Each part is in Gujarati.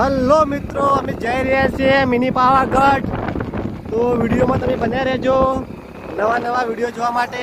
હલો મિત્રો, અમે જઈ રહ્યા છીએ મિની પાવાગઢ તો વિડીયોમાં તમે બન્યા રહેજો. નવા નવા વીડિયો જોવા માટે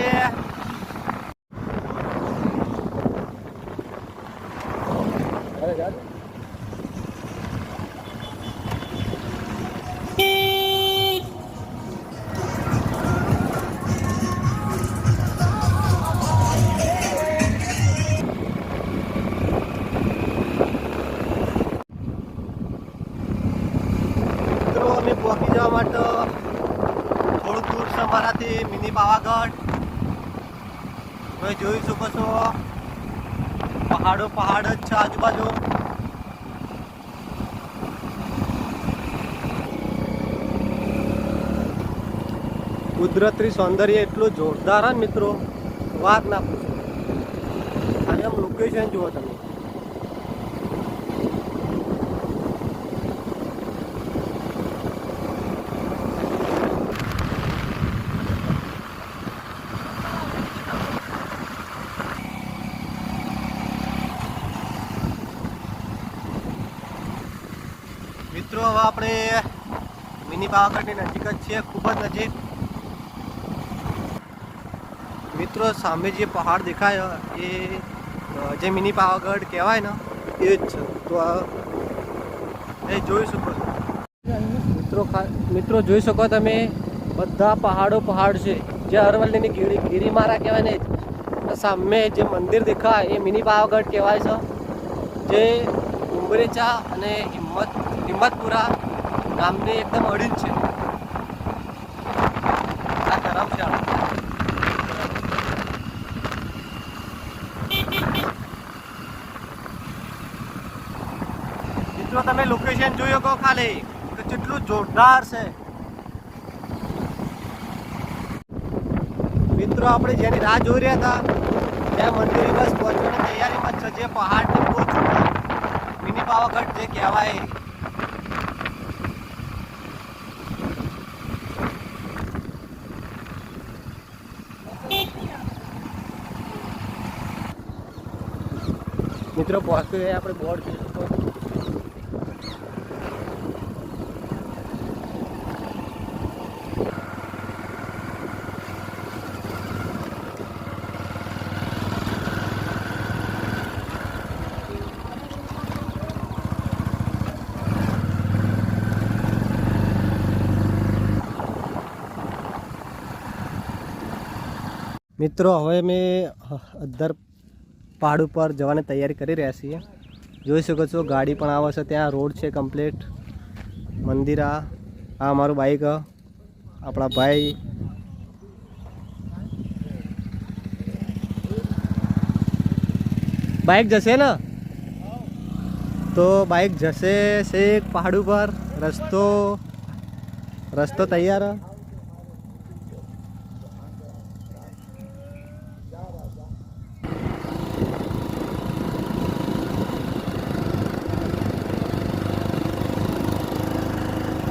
તમે જોઈ શકો છો. પહાડો પહાડ જ છે આજુબાજુ. કુદરતી સૌંદર્ય એટલું જોરદાર મિત્રો. વાત ના પૂછો. અને આમ લોકેશન જુઓ તમે. મિત્રો, હવે આપણે મિની પાવાગઢની નજીક જ છીએ, ખૂબ જ નજીક. મિત્રો, સામે જે પહાડ દેખાય, એ જે મિની પાવાગઢ કહેવાય ને, એ જ છે. તો એ જોઈ શકો મિત્રો મિત્રો, જોઈ શકો તમે, બધા પહાડો પહાડ છે. જે અરવલ્લીની ગીરી, ગીરીમારા કહેવાય ને સામે જે મંદિર દેખાય, એ મિની પાવાગઢ કહેવાય છે. જે ઉમરેચા અને હિંમત હિંમતપુરા ગામની એકદમ અડીન છે. આ ધરમશાળા મિત્રો, તમે લોકેશન જોઈ શકો ખાલી કે કેટલું જોરદાર છે. મિત્રો, આપણે જેની રાહ જોઈ રહ્યા હતા, ત્યાં મંદિરે બસ પહોંચવાની તૈયારીમાં છે, જે પહાડની પહોંચું મિની પાવાગઢ જે કહેવાય. મિત્રો પહોંચતું જાય આપણે બોર્ડ મિત્રો હવે મેં અધર પહાડ ઉપર જવાની તૈયારી કરી રહ્યા છીએ. જોઈ શકો છો, ગાડી પણ આવે છે. ત્યાં રોડ છે કમ્પ્લીટ. મંદિર આ. આ અમારું બાઈક. આપણા ભાઈ. બાઈક જશે ને? તો બાઈક જશે શેખ પહાડ ઉપર. રસ્તો. રસ્તો તૈયાર.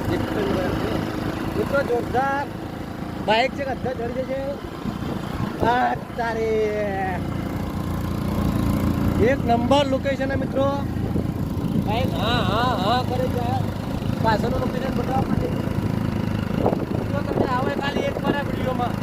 મિત્રો જોરદાર બાઇક છે, બધા ચડી જશે તારે એક નંબર લોકેશન મિત્રો. બાઇક હા હા હા કરે છે પાછળનું લોકેશન બતાવવા માટે મિત્રો તમને આવે ખાલી એક વાર આ વિડીયોમાં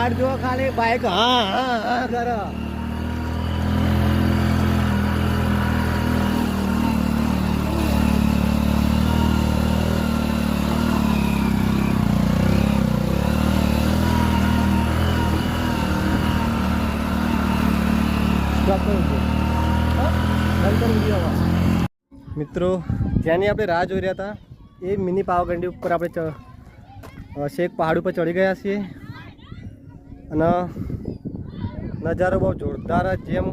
પહાડ જો ખાલી બાઈક હા હા હા કરે મિત્રો, જેની આપણે રાહ જોઈ રહ્યા હતા, એ મિની પાવાગંડી ઉપર આપણે શેખ પહાડ ઉપર ચડી ગયા છીએ. અને નજારો બહુ જોરદાર જેમ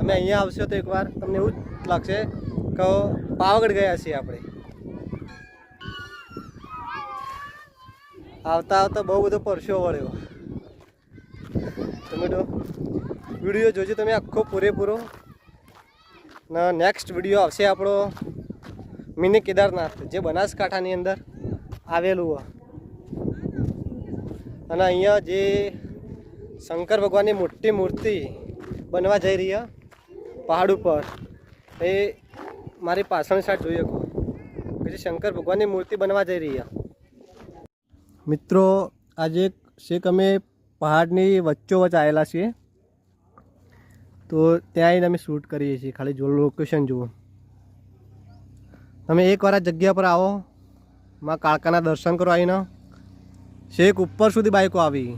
અમે અહીંયા આવશો તો એકવાર તમને એવું જ લાગશે કે પાવાગઢ ગયા છીએ આપણે. આવતા આવતા બહુ બધો પરસ્યો વળ્યો. તમે તો વીડિયો જોજો તમે આખો પૂરેપૂરો. ને નેક્સ્ટ વીડિયો આવશે આપણો મિની કેદારનાથ, જે બનાસકાંઠાની અંદર આવેલું. હોય અને અહીંયા જે શંકર ભગવાનની મોટી મૂર્તિ બનવા જઈ રહ્યા પહાડ ઉપર, એ મારી પાછળની સાઈડ જોઈ શકો. કે શંકર ભગવાનની મૂર્તિ બનવા જઈ રહી છે મિત્રો, આજે શેક અમે પહાડની વચ્ચોવચ આવેલા છીએ. તો ત્યાં આવીને અમે શૂટ કરીએ છીએ, ખાલી જો લોકેશન જુઓ. તમે એકવાર આ જગ્યા પર આવો, માં કાળકાના દર્શન કરો આવીને. શેખ ઉપર સુધી બાઈકો આવી.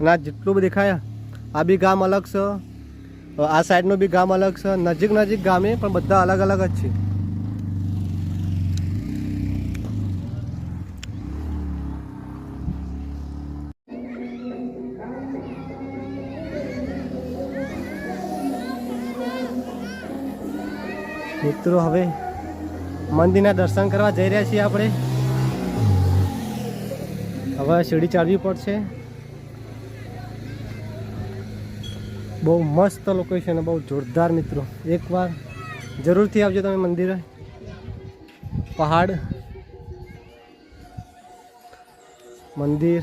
અને જેટલું બી દેખાય, આ બી ગામ અલગ છે. આ સાઈડનું બી ગામ અલગ છે. નજીક નજીક ગામે, પણ બધા અલગ અલગ જ છે. મિત્રો, હવે મંદિરના દર્શન કરવા જઈ રહ્યા છીએ આપણે. હવે સીડી ચડવી પડશે. બહુ મસ્ત લોકેશન બહુ જોરદાર મિત્રો. એકવાર જરૂરથી આવજો તમે મંદિરે. પહાડ. મંદિર.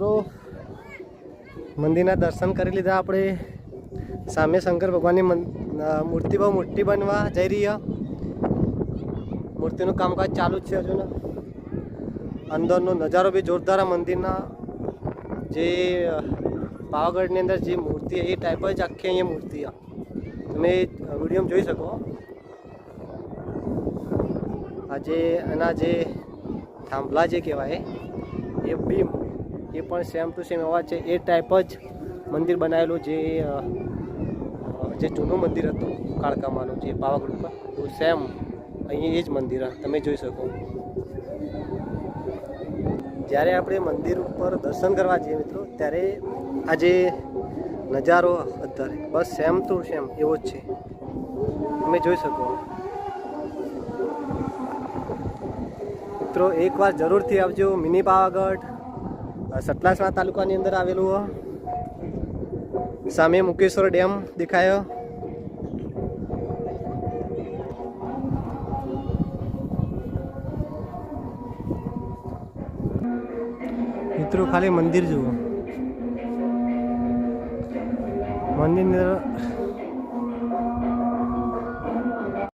મિત્રો, મંદિરના દર્શન કરી લીધા આપણે. સામે શંકર ભગવાનની મૂર્તિ બહુ મોટી બનવા જઈ રહી મૂર્તિનું કામકાજ ચાલુ જ છે હજુ અંદરનો નજારો બી જોરદાર મંદિરના. જે પાવાગઢની અંદર જે મૂર્તિ એ ટાઈપ જ આખી અહીંયા મૂર્તિ તમે વિડીયોમાં જોઈ શકો. આજે એના જે થાંભલા જે કહેવાય, એ બી એ પણ સેમ ટુ સેમ એવા છે. એ ટાઈપ જ મંદિર બનાવેલું જે જે જૂનું મંદિર હતું, કાળકામાનું, જે પાવાગઢ તો સેમ અહીં એ જ મંદિર તમે જોઈ શકો. જ્યારે આપણે મંદિર ઉપર દર્શન કરવા જઈએ મિત્રો, ત્યારે આ જે નજારો અત્યારે, બસ સેમ ટુ સેમ એવો જ છે. તમે જોઈ શકો. મિત્રો, એકવાર જરૂરથી આવજો. મિની પાવાગઢ સતલાસણા તાલુકાની અંદર આવેલું સામે મુકેશ્વર ડેમ દેખાયો. મિત્રો ખાલી મંદિર જુઓ. મંદિરની અંદર